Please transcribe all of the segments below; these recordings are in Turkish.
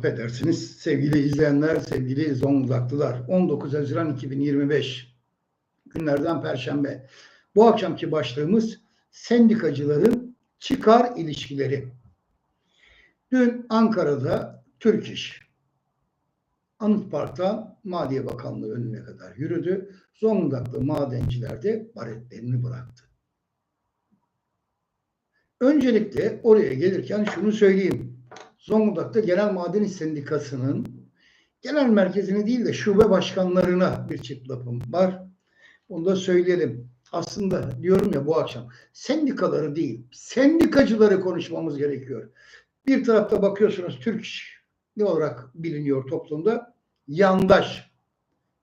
Affedersiniz sevgili izleyenler, sevgili Zonguldaklılar. 19 Haziran 2025 günlerden Perşembe. Bu akşamki başlığımız sendikacıların çıkar ilişkileri. Dün Ankara'da Türk İş, Anıt Park'ta Maliye Bakanlığı önüne kadar yürüdü. Zonguldaklı madenciler de baretlerini bıraktı. Öncelikle oraya gelirken şunu söyleyeyim. Zonguldak Genel Maden İş Sendikası'nın genel merkezine değil de şube başkanlarına bir çift lafım var. Bunu da söyleyelim. Aslında diyorum ya bu akşam sendikaları değil, sendikacıları konuşmamız gerekiyor. Bir tarafta bakıyorsunuz Türk ne olarak biliniyor toplumda? Yandaş.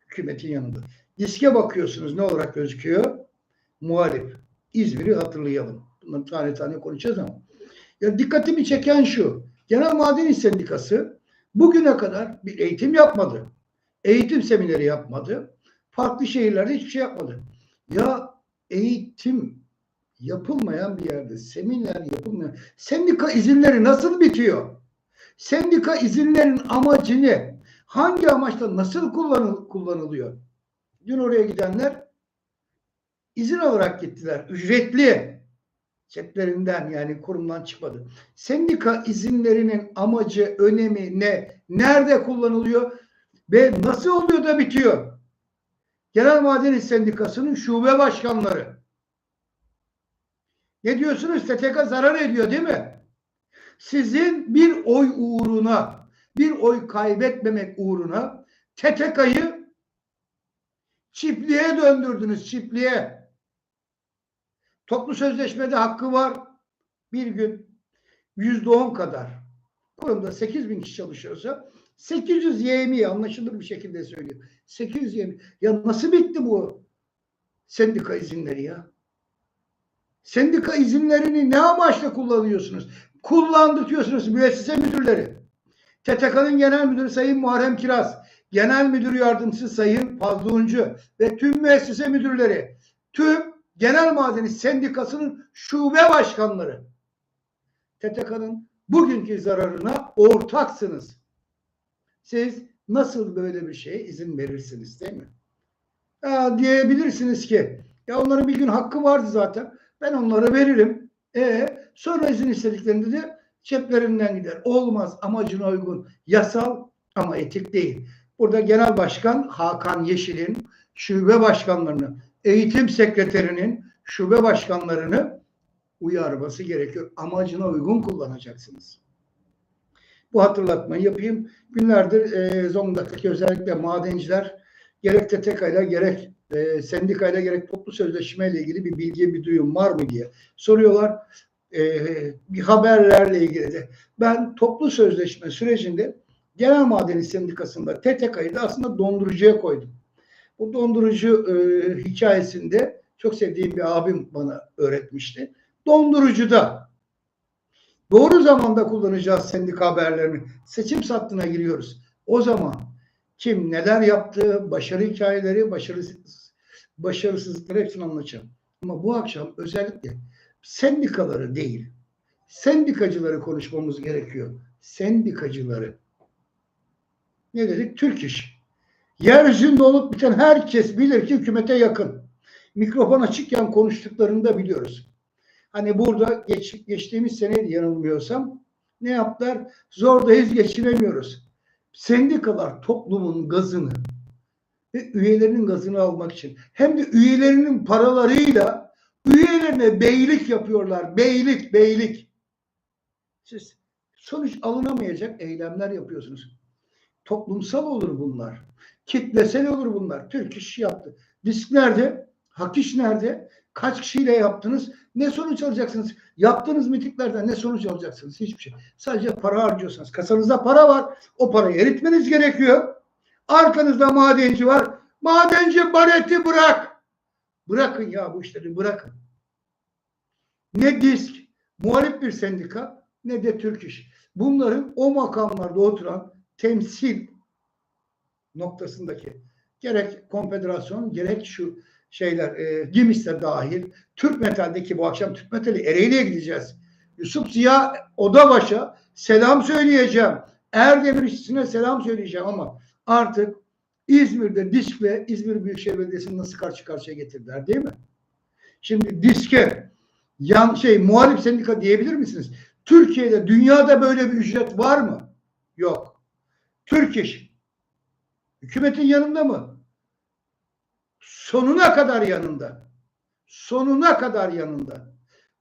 Hükümetin yanında. Diske bakıyorsunuz ne olarak gözüküyor? Muhalif. İzmir'i hatırlayalım. Bunları tane tane konuşacağız ama. Ya dikkatimi çeken şu. Genel Maden Sendikası bugüne kadar bir eğitim yapmadı. Eğitim semineri yapmadı. Farklı şehirlerde hiçbir şey yapmadı. Ya eğitim yapılmayan bir yerde seminer yapılmayan sendika izinleri nasıl bitiyor? Sendika izinlerin amacı ne? Hangi amaçla nasıl kullanıl kullanılıyor? Dün oraya gidenler izin alarak gittiler. Ücretli ceplerinden yani kurumdan çıkmadı. Sendika izinlerinin amacı, önemi ne? Nerede kullanılıyor? Ve nasıl oluyor da bitiyor? Genel Maden İş Sendikası'nın şube başkanları. Ne diyorsunuz? STK zarar ediyor değil mi? Sizin bir oy uğruna, bir oy kaybetmemek uğruna TTK'yı çiftliğe döndürdünüz, çiftliğe. Toplu sözleşmede hakkı var. Bir gün yüzde on kadar. Kurumda 8 bin kişi çalışıyorsa 800 YMİ anlaşılır bir şekilde söylüyor. 800 YMİ. Ya nasıl bitti bu sendika izinleri ya? Sendika izinlerini ne amaçla kullanıyorsunuz? Kullandırtıyorsunuz müessese müdürleri. TTK'nın genel müdürü Sayın Muharrem Kiraz, genel müdür yardımcısı Sayın Fazlı Uncu ve tüm müessese müdürleri, tüm Genel Madeni Sendikası'nın şube başkanları. TTK'nın bugünkü zararına ortaksınız. Siz nasıl böyle bir şeye izin verirsiniz değil mi? Ya diyebilirsiniz ki ya onların bir gün hakkı vardı zaten. Ben onlara veririm. E sonra izin istediklerinde de ceplerinden gider. Olmaz amacına uygun. Yasal ama etik değil. Burada Genel Başkan Hakan Yeşil'in şube başkanlarını, eğitim sekreterinin şube başkanlarını uyarması gerekiyor. Amacına uygun kullanacaksınız. Bu hatırlatmayı yapayım. Günlerdir e, Zonguldak'taki özellikle madenciler gerek TTK'yla gerek e, sendikayla gerek toplu sözleşme ile ilgili bir bilgi, bir duyum var mı diye soruyorlar. E, bir haberlerle ilgili de. Ben toplu sözleşme sürecinde Genel Maden İş Sendikası'nda TTK'yı da aslında dondurucuya koydum. Bu dondurucu e, hikayesinde çok sevdiğim bir abim bana öğretmişti. Dondurucuda doğru zamanda kullanacağız sendika haberlerini. Seçim sattığına giriyoruz. O zaman kim neler yaptı, başarı hikayeleri, başarısız, başarısızlıkları hepsini anlatacağım. Ama bu akşam özellikle sendikaları değil, sendikacıları konuşmamız gerekiyor. Sendikacıları. Ne dedik? Türk iş. Yeryüzünde olup biten herkes bilir ki hükümete yakın. Mikrofon açıkken konuştuklarını da biliyoruz. Hani burada geç, geçtiğimiz sene yanılmıyorsam ne yaptılar? Zordayız geçinemiyoruz. Sendikalar toplumun gazını ve üyelerinin gazını almak için hem de üyelerinin paralarıyla üyelerine beylik yapıyorlar. Beylik, beylik. Siz sonuç alınamayacak eylemler yapıyorsunuz. Toplumsal olur bunlar. Kitlesel olur bunlar. Türk iş yaptı. Disk nerede? Hak iş nerede? Kaç kişiyle yaptınız? Ne sonuç alacaksınız? Yaptığınız mitiklerden ne sonuç alacaksınız? Hiçbir şey. Sadece para harcıyorsanız. Kasanızda para var. O parayı eritmeniz gerekiyor. Arkanızda madenci var. Madenci bareti bırak. Bırakın ya bu işleri bırakın. Ne disk, muhalif bir sendika ne de Türk iş. Bunların o makamlarda oturan temsil noktasındaki gerek konfederasyon gerek şu şeyler e, Gimis'te dahil Türk Metal'deki bu akşam Türk Metal'i Ereğli'ye gideceğiz. Yusuf Ziya Odabaş'a selam söyleyeceğim. Erdemir işçisine selam söyleyeceğim ama artık İzmir'de DİSK'le İzmir Büyükşehir Belediyesi'ni nasıl karşı karşıya getirdiler değil mi? Şimdi DİSK'e yan şey muhalif sendika diyebilir misiniz? Türkiye'de dünyada böyle bir ücret var mı? Yok. Türk iş hükümetin yanında mı? Sonuna kadar yanında. Sonuna kadar yanında.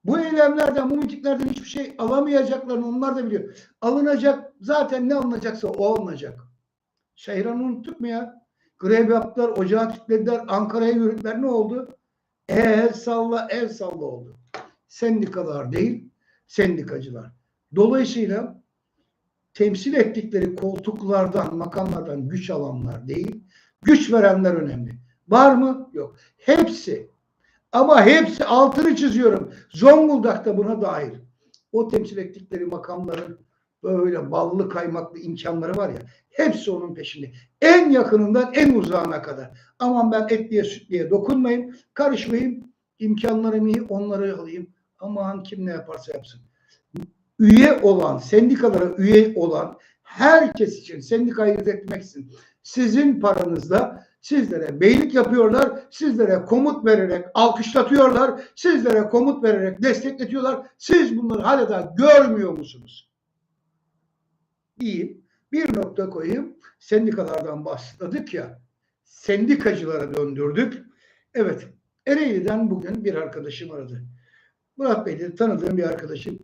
Bu eylemlerden, bu mitinglerden hiçbir şey alamayacaklarını onlar da biliyor. Alınacak, zaten ne alınacaksa o alınacak. Şehran'ı unuttuk mu ya? Grev yaptılar, ocağı kilitlediler, Ankara'ya yürüdüler. Ne oldu? El salla, el salla oldu. Sendikalar değil, sendikacılar. Dolayısıyla temsil ettikleri koltuklardan, makamlardan güç alanlar değil, güç verenler önemli. Var mı? Yok. Hepsi ama hepsi altını çiziyorum. Zonguldak da buna dahil. O temsil ettikleri makamların böyle ballı kaymaklı imkanları var ya hepsi onun peşinde. En yakınından en uzağına kadar. Aman ben etliye sütliye dokunmayayım, karışmayayım, imkanlarımı iyi onları alayım. Aman kim ne yaparsa yapsın. Üye olan, sendikalara üye olan herkes için sendikayı yönetmek için sizin paranızla sizlere beylik yapıyorlar, sizlere komut vererek alkışlatıyorlar, sizlere komut vererek destekletiyorlar. Siz bunları hala da görmüyor musunuz? İyi. Bir nokta koyayım. Sendikalardan başladık ya. Sendikacılara döndürdük. Evet. Ereğli'den bugün bir arkadaşım aradı. Murat Bey dedi tanıdığım bir arkadaşım.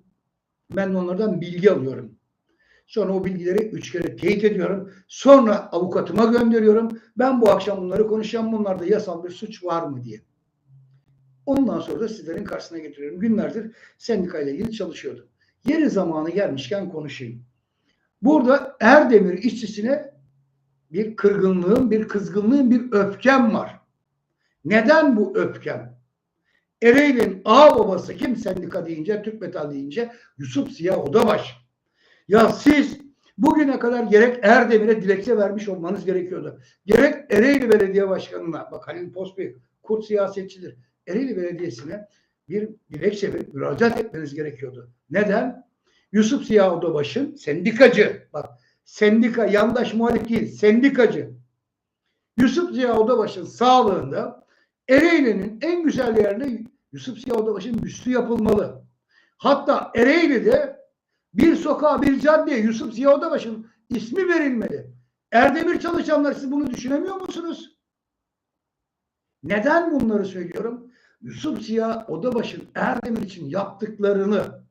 Ben onlardan bilgi alıyorum. Sonra o bilgileri üç kere teyit ediyorum. Sonra avukatıma gönderiyorum. Ben bu akşam bunları konuşacağım. Bunlarda yasal bir suç var mı diye. Ondan sonra da sizlerin karşısına getiriyorum. Günlerdir sendikayla ilgili çalışıyordum. Yeri zamanı gelmişken konuşayım. Burada Erdemir işçisine bir kırgınlığım, bir kızgınlığım, bir öfkem var. Neden bu öfkem? Ereğli'nin ağ babası kim sendika deyince, Türk Metal deyince Yusuf Ziya Odabaş. Ya siz bugüne kadar gerek Erdemir'e dilekçe vermiş olmanız gerekiyordu. Gerek Ereğli Belediye Başkanı'na, bak Halil Postbey, kurt siyasetçidir. Ereğli Belediyesi'ne bir dilekçe verip müracaat etmeniz gerekiyordu. Neden? Yusuf Ziya Odabaş'ın sendikacı, bak sendika, yandaş muhalif değil, sendikacı. Yusuf Ziya Odabaş'ın sağlığında Ereğli'nin en güzel yerine Yusuf Ziya Odabaş'ın büstü yapılmalı. Hatta Ereğli'de bir sokağa bir caddeye Yusuf Ziya Odabaş'ın ismi verilmeli. Erdemir çalışanlar siz bunu düşünemiyor musunuz? Neden bunları söylüyorum? Yusuf Ziya Odabaş'ın Erdemir için yaptıklarını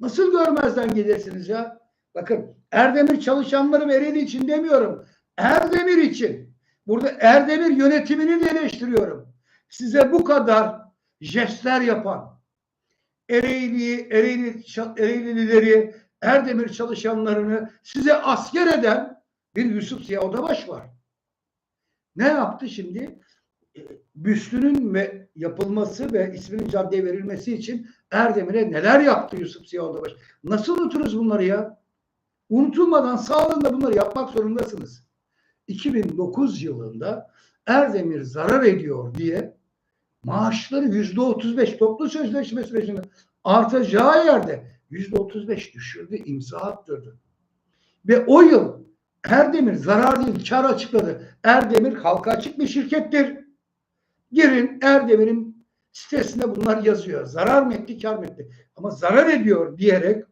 nasıl görmezden gelirsiniz ya? Bakın Erdemir çalışanları Ereğli için demiyorum. Erdemir için. Burada Erdemir yönetimini eleştiriyorum. Size bu kadar jestler yapan, Ereğli, Ereğli, Ereğlilileri, Erdemir çalışanlarını size asker eden bir Yusuf Ziya Odabaş var. Ne yaptı şimdi? Büstünün ve yapılması ve isminin caddeye verilmesi için Erdemir'e neler yaptı Yusuf Ziya Odabaş? Nasıl unuturuz bunları ya? Unutulmadan sağlığında bunları yapmak zorundasınız. 2009 yılında Erdemir zarar ediyor diye maaşları yüzde otuz beş toplu sözleşme sürecinde artacağı yerde yüzde otuz beş düşürdü, imza attırdı. Ve o yıl Erdemir zarar değil kar açıkladı. Erdemir halka açık bir şirkettir. Girin Erdemir'in sitesinde bunlar yazıyor. Zarar mı etti, kar mı etti? Ama zarar ediyor diyerek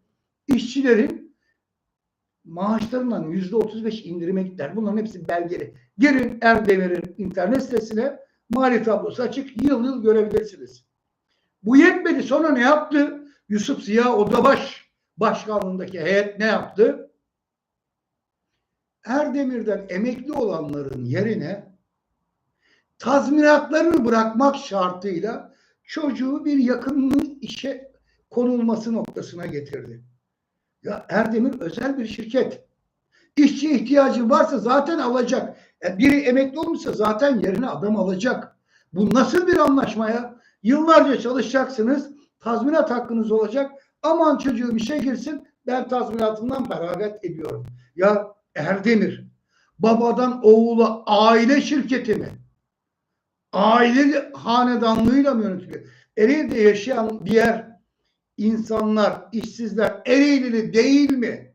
işçilerin maaşlarından yüzde otuz beş indirime gittiler. Bunların hepsi belgeli. Girin Erdemir'in internet sitesine mali tablosu açık yıl yıl görebilirsiniz. Bu yetmedi. Sonra ne yaptı? Yusuf Ziya Odabaş başkanlığındaki heyet ne yaptı? Erdemir'den emekli olanların yerine tazminatlarını bırakmak şartıyla çocuğu bir yakınının işe konulması noktasına getirdi. Ya Erdemir özel bir şirket. İşçi ihtiyacı varsa zaten alacak. E, biri emekli olmuşsa zaten yerine adam alacak. Bu nasıl bir anlaşma ya? Yıllarca çalışacaksınız, tazminat hakkınız olacak. Aman çocuğum işe girsin, ben tazminatımdan feragat ediyorum. Ya Erdemir, babadan oğula aile şirketi mi? Aile hanedanlığıyla mı yönetiliyor? Ereğli'de yaşayan diğer insanlar, işsizler Ereğlili değil mi?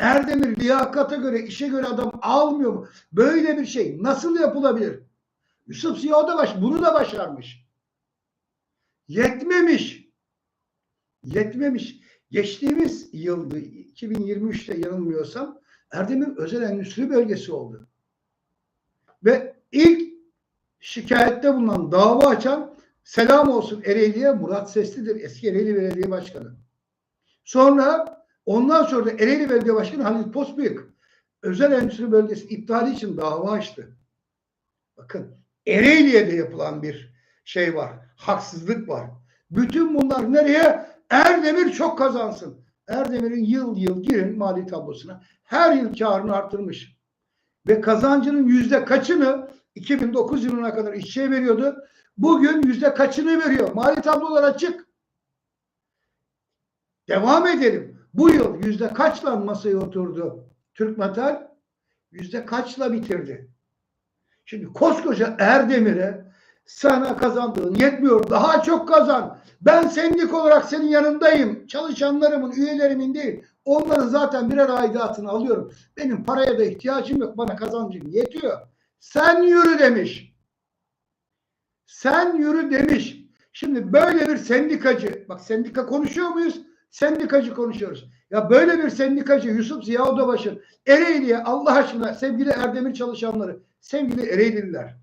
Erdemir liyakata göre, işe göre adam almıyor mu? Böyle bir şey nasıl yapılabilir? Yusuf Ziya da baş, bunu da başarmış. Yetmemiş. Yetmemiş. Geçtiğimiz yıldı 2023'te yanılmıyorsam Erdemir özel endüstri bölgesi oldu. Ve ilk şikayette bulunan dava açan selam olsun Ereğli'ye Murat Sesli'dir. Eski Ereğli Belediye Başkanı. Sonra ondan sonra da Ereğli Belediye Başkanı Halil Postbıyık özel endüstri bölgesi iptali için dava açtı. Bakın Ereğli'ye de yapılan bir şey var. Haksızlık var. Bütün bunlar nereye? Erdemir çok kazansın. Erdemir'in yıl yıl girin mali tablosuna. Her yıl karını artırmış. Ve kazancının yüzde kaçını 2009 yılına kadar işçiye veriyordu. Bugün yüzde kaçını veriyor. Mali tablolar açık. Devam edelim. Bu yıl yüzde kaçla masaya oturdu Türk Metal? Yüzde kaçla bitirdi? Şimdi koskoca Erdemir'e sana kazandığın yetmiyor. Daha çok kazan. Ben sendik olarak senin yanındayım. Çalışanlarımın, üyelerimin değil. Onların zaten birer aidatını alıyorum. Benim paraya da ihtiyacım yok. Bana kazancım yetiyor. Sen yürü demiş. Sen yürü demiş. Şimdi böyle bir sendikacı, bak sendika konuşuyor muyuz? Sendikacı konuşuyoruz. Ya böyle bir sendikacı Yusuf Ziya Odabaş'ın Ereğli'ye Allah aşkına sevgili Erdemir çalışanları, sevgili Ereğlililer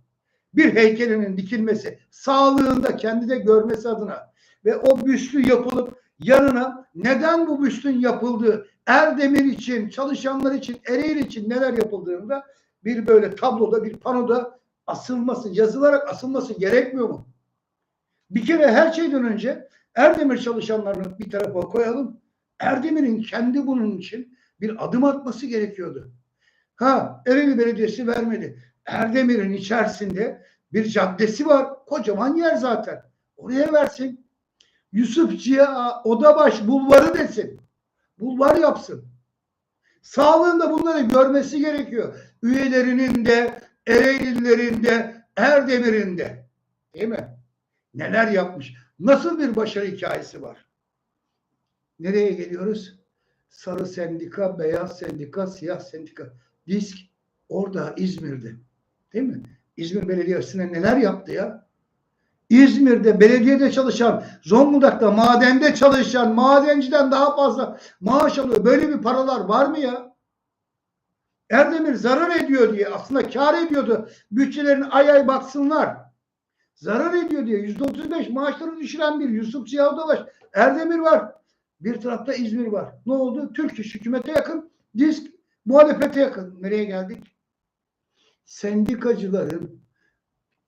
bir heykelinin dikilmesi, sağlığında kendi de görmesi adına ve o büstü yapılıp yanına neden bu büstün yapıldığı, Erdemir için, çalışanlar için, Ereğli için neler yapıldığını da bir böyle tabloda, bir panoda asılması, yazılarak asılması gerekmiyor mu? Bir kere her şeyden önce Erdemir çalışanlarını bir tarafa koyalım. Erdemir'in kendi bunun için bir adım atması gerekiyordu. Ha Ereğli Belediyesi vermedi. Erdemir'in içerisinde bir caddesi var. Kocaman yer zaten. Oraya versin. Yusufçı'ya Odabaş bulvarı desin. Bulvar yapsın. Sağlığında bunları görmesi gerekiyor. Üyelerinin de, Ereğlilerin de, Erdemir'in de. Değil mi? Neler yapmış? Nasıl bir başarı hikayesi var? Nereye geliyoruz? Sarı sendika, beyaz sendika, siyah sendika. Disk orada İzmir'de. Değil mi? İzmir Belediyesi'ne neler yaptı ya? İzmir'de belediyede çalışan, Zonguldak'ta madende çalışan, madenciden daha fazla maaş alıyor. Böyle bir paralar var mı ya? Erdemir zarar ediyor diye aslında kar ediyordu. Bütçelerin ay ay baksınlar. Zarar ediyor diye yüzde otuz beş maaşları düşüren bir Yusuf Ziya. Erdemir var. Bir tarafta İzmir var. Ne oldu? Türk iş hükümete yakın. Disk muhalefete yakın. Nereye geldik? Sendikacıların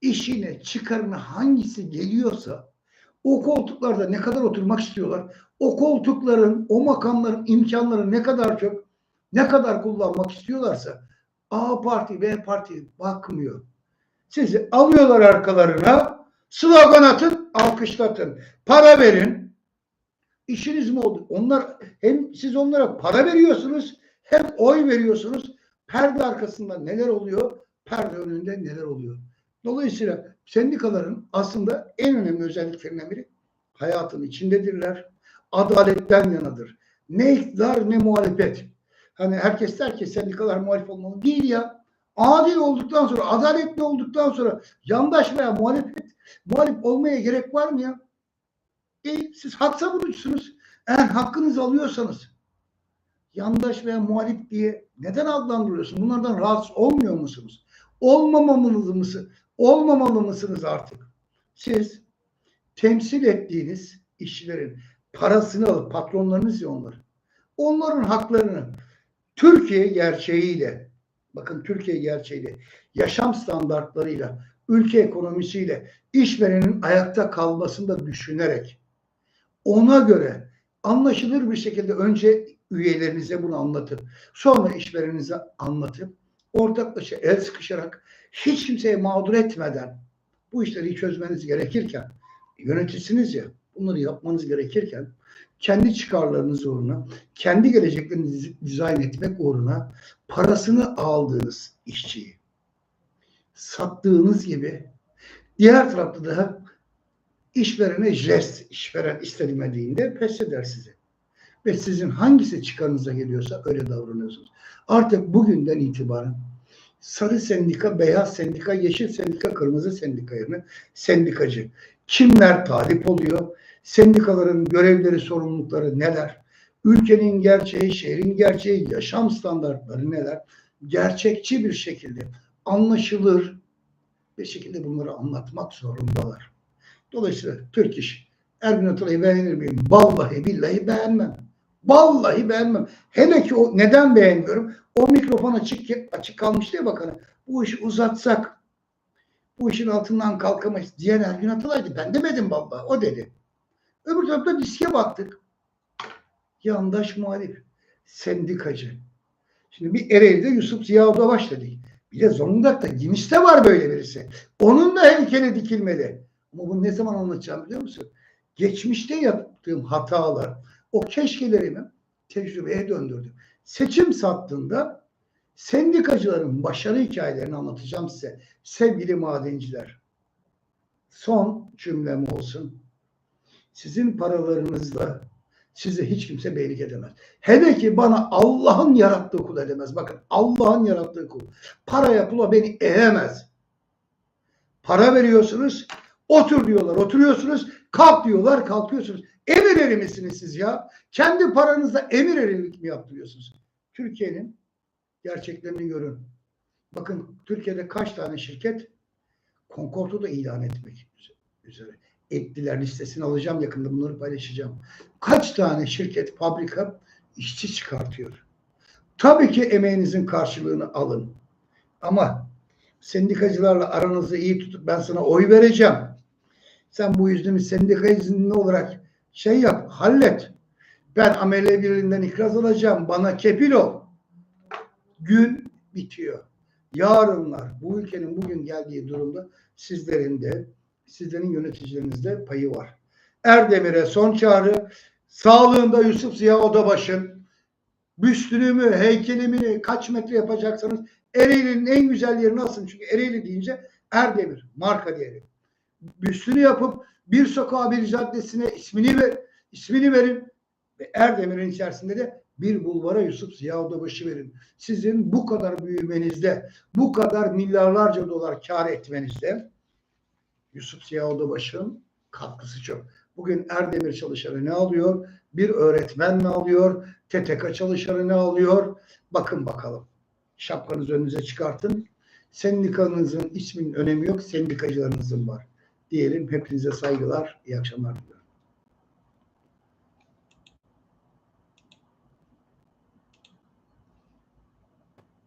işine, çıkarına hangisi geliyorsa o koltuklarda ne kadar oturmak istiyorlar? O koltukların, o makamların imkanları ne kadar çok, ne kadar kullanmak istiyorlarsa A parti, B parti bakmıyor. Sizi alıyorlar arkalarına, slogan atın, alkışlatın, para verin. İşiniz mi oldu? Onlar hem siz onlara para veriyorsunuz, hem oy veriyorsunuz. Perde arkasında neler oluyor? Perde önünde neler oluyor? Dolayısıyla sendikaların aslında en önemli özelliklerinden biri hayatın içindedirler. Adaletten yanadır. Ne iktidar ne muhalefet. Hani herkes der ki sendikalar muhalif olmalı. Değil ya. Adil olduktan sonra, adaletli olduktan sonra yandaş veya muhalefet muhalif olmaya gerek var mı ya? E, siz hak savunucusunuz. Eğer hakkınızı alıyorsanız yandaş veya muhalif diye neden adlandırıyorsunuz? Bunlardan rahatsız olmuyor musunuz? Olmamalı mısınız? Olmamalı mısınız artık? Siz temsil ettiğiniz işçilerin parasını alıp patronlarınız ya onlar. Onların haklarını Türkiye gerçeğiyle bakın Türkiye gerçeğiyle yaşam standartlarıyla ülke ekonomisiyle işverenin ayakta kalmasını da düşünerek ona göre anlaşılır bir şekilde önce üyelerinize bunu anlatıp sonra işvereninize anlatıp ortaklaşa el sıkışarak hiç kimseye mağdur etmeden bu işleri çözmeniz gerekirken yöneticisiniz ya bunları yapmanız gerekirken kendi çıkarlarınız uğruna, kendi geleceklerinizi dizayn etmek uğruna parasını aldığınız işçiyi sattığınız gibi diğer tarafta da işverene jest, işveren istemediğinde pes eder sizi. Ve sizin hangisi çıkarınıza geliyorsa öyle davranıyorsunuz. Artık bugünden itibaren sarı sendika, beyaz sendika, yeşil sendika, kırmızı sendika yerine sendikacı. Kimler talip oluyor? Sendikaların görevleri, sorumlulukları neler? Ülkenin gerçeği, şehrin gerçeği, yaşam standartları neler? Gerçekçi bir şekilde anlaşılır bir şekilde bunları anlatmak zorundalar. Dolayısıyla Türk İş, Ergün Atalay'ı beğenir miyim? Vallahi billahi beğenmem. Vallahi beğenmem. Hele ki o neden beğenmiyorum? O mikrofon açık açık kalmış diye bakanı. Bu işi uzatsak bu işin altından kalkamayız diyen Ergün Atalay'dı. Ben demedim vallahi. O dedi. Öbür tarafta diske baktık. Yandaş muhalif. Sendikacı. Şimdi bir Ereğli'de Yusuf Ziya Odabaş dedik. Bir de Zonguldak'ta Gimis'te var böyle birisi. Onun da heykeli dikilmeli. Ama bunu ne zaman anlatacağım biliyor musun? Geçmişte yaptığım hatalar, o keşkelerimi tecrübeye döndürdüm. Seçim sattığında sendikacıların başarı hikayelerini anlatacağım size. Sevgili madenciler. Son cümlem olsun. Sizin paralarınızla size hiç kimse beylik edemez. Hele ki bana Allah'ın yarattığı kul edemez. Bakın Allah'ın yarattığı kul. Paraya pula beni edemez. Para veriyorsunuz, otur diyorlar, oturuyorsunuz, kalk diyorlar, kalkıyorsunuz. Emir eri misiniz siz ya? Kendi paranızla emir erilik mi yaptırıyorsunuz? Türkiye'nin gerçeklerini görün. Bakın Türkiye'de kaç tane şirket Concord'u da ilan etmek üzere. Ettiler listesini alacağım yakında bunları paylaşacağım. Kaç tane şirket, fabrika işçi çıkartıyor. Tabii ki emeğinizin karşılığını alın. Ama sendikacılarla aranızı iyi tutup ben sana oy vereceğim. Sen bu yüzünü sendika izinli olarak şey yap, hallet. Ben amele birinden ikraz alacağım. Bana kefil ol. Gün bitiyor. Yarınlar bu ülkenin bugün geldiği durumda sizlerin de sizlerin yöneticilerinizde payı var. Erdemir'e son çağrı. Sağlığında Yusuf Ziya Odabaş'ın büstünümü, heykelimini kaç metre yapacaksanız Ereğli'nin en güzel yerini asın. Çünkü Ereğli deyince Erdemir marka diyelim. Büstünü yapıp bir sokağa bir caddesine ismini ver, ismini verin ve Erdemir'in içerisinde de bir bulvara Yusuf Ziya Odabaş'ı verin. Sizin bu kadar büyümenizde, bu kadar milyarlarca dolar kar etmenizde Yusuf Ziya Odabaş'ın katkısı çok. Bugün Erdemir çalışanı ne alıyor? Bir öğretmen ne alıyor? TTK çalışanı ne alıyor? Bakın bakalım. Şapkanızı önünüze çıkartın. Sendikanızın isminin önemi yok. Sendikacılarınızın var. Diyelim hepinize saygılar. İyi akşamlar diliyorum.